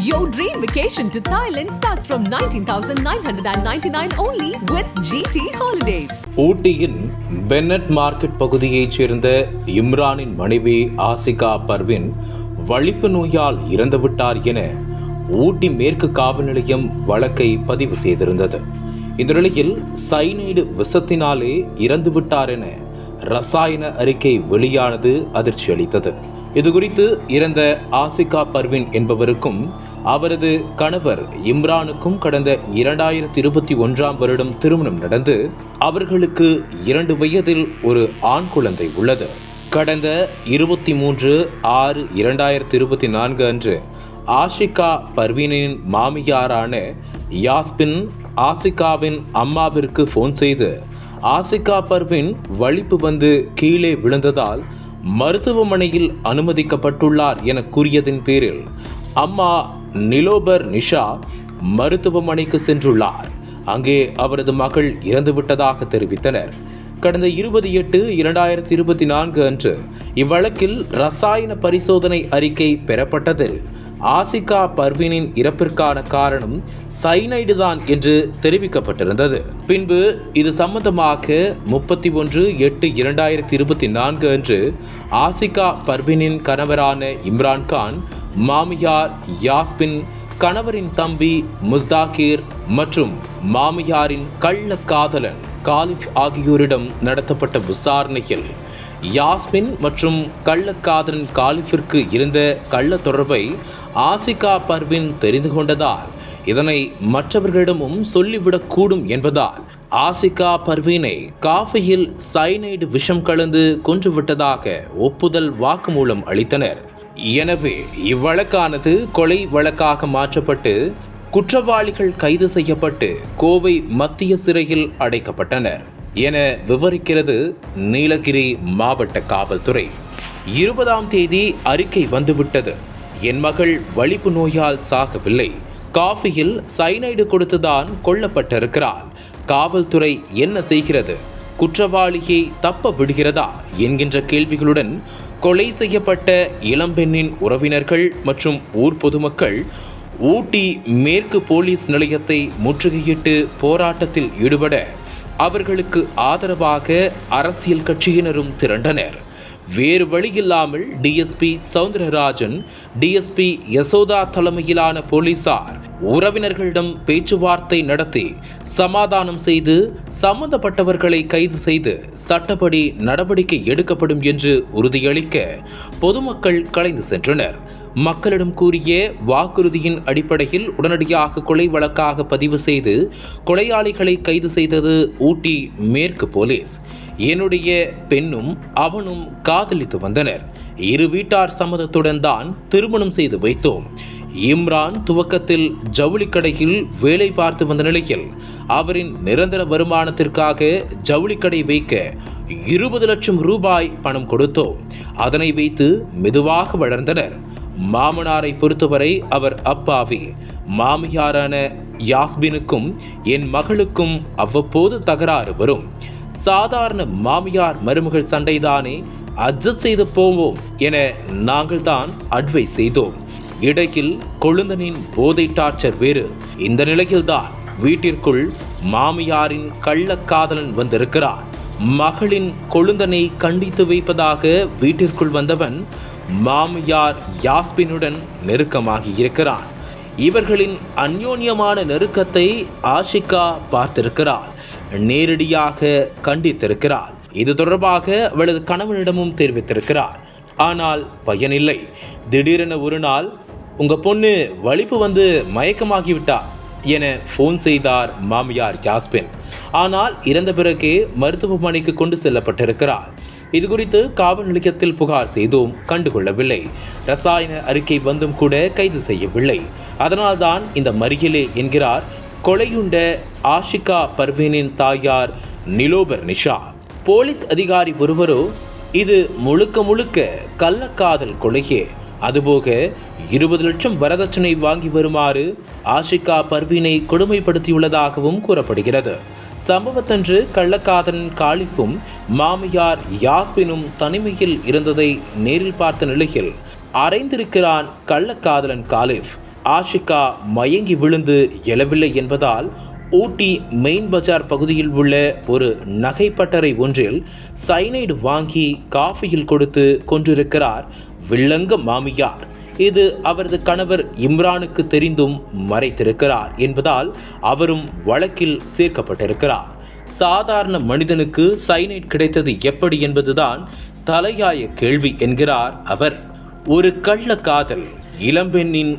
Your dream vacation to Thailand starts from 19,999 only with GT Holidays. ஊட்டியின் Bennett market பகுதியைச் சேர்ந்த இம்ரானின் மனைவி ஆசிகா பர்வின் வலிப்பு நோயால் இறந்துவிட்டார் என ஊட்டி மேற்கு காவல் நிலையம் வழக்கை பதிவு செய்திருந்தது இந்த நிலையில் சைனைடு விஷத்தினாலே இறந்துவிட்டார் என ரசாயன அறிக்கை வெளியானது அதிர்ச்சி அளித்தது இதுகுறித்து இறந்த ஆசிகா பர்வின் என்பவருக்கும் அவரது கணவர் இம்ரானுக்கும் கடந்த இரண்டாயிரத்தி இருபத்தி ஒன்றாம் வருடம் திருமணம் நடந்து அவர்களுக்கு இரண்டு வயதில் ஒரு ஆண் குழந்தை உள்ளது. கடந்த இருபத்தி மூன்று ஆறு இரண்டாயிரத்தி இருபத்தி நான்கு அன்று ஆஷிகா பர்வீனின் மாமியாரான யாஸ்பின் ஆசிகாவின் அம்மாவிற்கு ஃபோன் செய்து ஆசிகா பர்வின் வலிப்பு வந்து கீழே விழுந்ததால் மருத்துவமனையில் அனுமதிக்கப்பட்டுள்ளார் என கூறியதின் பேரில் அம்மா நிலோபர் நிஷா மருத்துவமனைக்கு சென்றுள்ளார். அங்கே அவரது மகள் இறந்துவிட்டதாக தெரிவித்தனர். கடந்த இருபது எட்டு இரண்டாயிரத்தி இருபத்தி நான்கு அன்று இவ்வழக்கில் ரசாயன பரிசோதனை அறிக்கை பெறப்பட்டதில் ஆசிகா பர்வீனின் இறப்பிற்கான காரணம் சைனைடு தான் என்று தெரிவிக்கப்பட்டிருந்தது. பின்பு இது சம்பந்தமாக முப்பத்தி ஒன்று எட்டு இரண்டாயிரத்தி இருபத்தி நான்கு அன்று ஆசிகா பர்வீனின் கணவரான இம்ரான்கான் மாமியார் யாஸ்பின் கணவரின் தம்பி முஸ்தாகிர் மற்றும் மாமியாரின் கள்ள காதலன் காலிஃப் ஆகியோரிடம் நடத்தப்பட்ட விசாரணையில் யாஸ்மின் மற்றும் கள்ளக்காதலன் காலிஃபிற்கு இருந்த கள்ள தொடர்பை ஆசிகா பர்வின் தெரிந்து கொண்டதால் இதனை மற்றவர்களிடமும் சொல்லிவிடக்கூடும் என்பதால் ஆசிகா பர்வீனை காஃபியில் சைனைடு விஷம் கலந்து கொன்றுவிட்டதாக ஒப்புதல் வாக்குமூலம் அளித்தனர். எனவே இவ்வழக்கானது கொலை வழக்காக மாற்றப்பட்டு குற்றவாளிகள் கைது செய்யப்பட்டு கோவை மத்திய சிறையில் அடைக்கப்பட்டனர். என விவரிக்கிறது நீலகிரி மாவட்ட காவல்துறை. இருபதாம் தேதி அறிக்கை வந்துவிட்டது. என் மகள் வலிப்பு நோயால் சாகவில்லை. காஃபியில் சைனைடு கொடுத்துதான் கொல்லப்பட்டிருக்கிறாள். காவல்துறை என்ன செய்கிறது? குற்றவாளியை தப்ப விடுகிறதா? என்கின்ற கேள்விகளுடன் கொலை செய்யப்பட்ட இளம்பெண்ணின் உறவினர்கள் மற்றும் ஊர் பொதுமக்கள் ஊட்டி மேற்கு போலீஸ் நிலையத்தை முற்றுகையிட்டு போராட்டத்தில் ஈடுபட அவர்களுக்கு ஆதரவாக அரசியல் கட்சியினரும் திரண்டனர். வேறு வழியில்லாமல் டிஎஸ்பி சவுந்தரராஜன் டிஎஸ்பி யசோதா தலைமையிலான போலீசார் உறவினர்களிடம் பேச்சுவார்த்தை நடத்தி சமாதானம் செய்து சம்பந்தப்பட்டவர்களை கைது செய்து சட்டப்படி நடவடிக்கை எடுக்கப்படும் என்று உறுதியளிக்க பொதுமக்கள் கலைந்து சென்றனர். மக்களிடம் கூறிய வாக்குறுதியின் அடிப்படையில் உடனடியாக கொலை வழக்காக பதிவு செய்து கொலையாளிகளை கைது செய்தது ஊட்டி மேற்கு போலீஸ். என்னுடைய பெண்ணும் அவனும் காதலித்து வந்தனர். இரு வீட்டார் சம்மதத்துடன் தான் திருமணம் செய்து வைத்தோம். இம்ரான் துவக்கத்தில் ஜவுளி கடையில் வேலை பார்த்து வந்த நிலையில் அவரின் நிரந்தர வருமானத்திற்காக ஜவுளி கடை வைக்க இருபது லட்சம் ரூபாய் பணம் கொடுத்தோம். அதனை வைத்து மெதுவாக வளர்ந்தனர். மாமனாரை பொறுத்தவரை அவர் அப்பாவி. மாமியாரான யாஸ்பினுக்கும் என் மகளுக்கும் அவ்வப்போது தகராறு வரும். சாதாரண மாமியார் மருமகள் சண்டைதானே? அட்ஜஸ்ட் செய்து போவோம் என நாங்கள் தான் அட்வைஸ் செய்தோம். இடையில் கொழுந்தனின் போதை டார்ச்சர் வேறு. இந்த நிலையில்தான் வீட்டிற்குள் மாமியாரின் கள்ளக்காதலன் வந்திருக்கிறார். மகளின் கொழுந்தனை கண்டித்து வைப்பதாக வீட்டிற்குள் வந்தவன் மாமியார் யாஸ்பினுடன் நெருக்கமாகி இருக்கிறான். இவர்களின் அந்யோன்யமான நெருக்கத்தை ஆஷிகா பார்த்திருக்கிறார் நேரடியாக கண்டித்திருக்கிறார். இது தொடர்பாக அவளது கணவனிடமும் தெரிவித்திருக்கிறார். ஆனால் பயனில்லை திடீரென ஒரு நாள் உங்க பொண்ணு வலிப்பு வந்து மயக்கமாகிவிட்டா என ஃபோன் செய்தார் மாமியார் யாஸ்பின் ஆனால் இறந்த பிறகே மருத்துவமனைக்கு கொண்டு செல்லப்பட்டிருக்கிறார். இது குறித்து காவல் நிலையத்தில் புகார் செய்தும் கண்டுகொள்ளவில்லை. ரசாயன அறிக்கை வந்தும் கூட கைது செய்யவில்லை. அதனால்தான் இந்த மறியலே என்கிறார் கொலையுண்ட ஆஷிகா பர்வீனின் தாயார் நிலோபர் நிஷா. போலீஸ் அதிகாரி ஒருவரோ இது முழுக்க முழுக்க கள்ளக்காதல் கொலையே. அதுபோக இருபது லட்சம் வரதட்சணை வாங்கி வருமாறு ஆஷிகா பர்வீனை கொடுமைப்படுத்தியுள்ளதாகவும் கூறப்படுகிறது. சம்பவத்தன்று கள்ளக்காதலன் காலிஃபும் மாமியார் யாஸ்பினும் தனிமையில் இருந்ததை நேரில் பார்த்த நிலையில் அறைந்திருக்கிறான் கள்ளக்காதலன் காலிஃப் ஆஷிகா மயங்கி விழுந்து எழவில்லை என்பதால் ஊட்டி மெயின் பஜார் பகுதியில் உள்ள ஒரு நகைப்பட்டறை ஒன்றில் சைனைடு வாங்கி காஃபியில் கொடுத்து கொண்டிருக்கிறார் வில்லங்க மாமியார். இது அவரது கணவர் இம்ரானுக்கு தெரிந்தும் மறைத்திருக்கிறார் என்பதால் அவரும் வழக்கில் சேர்க்கப்பட்டிருக்கிறார். சாதாரண மனிதனுக்கு சைனைட் கிடைத்தது எப்படி என்பதுதான் தலையாய கேள்வி என்கிறார் அவர். ஒரு கள்ள காதல் இளம்பெண்ணின்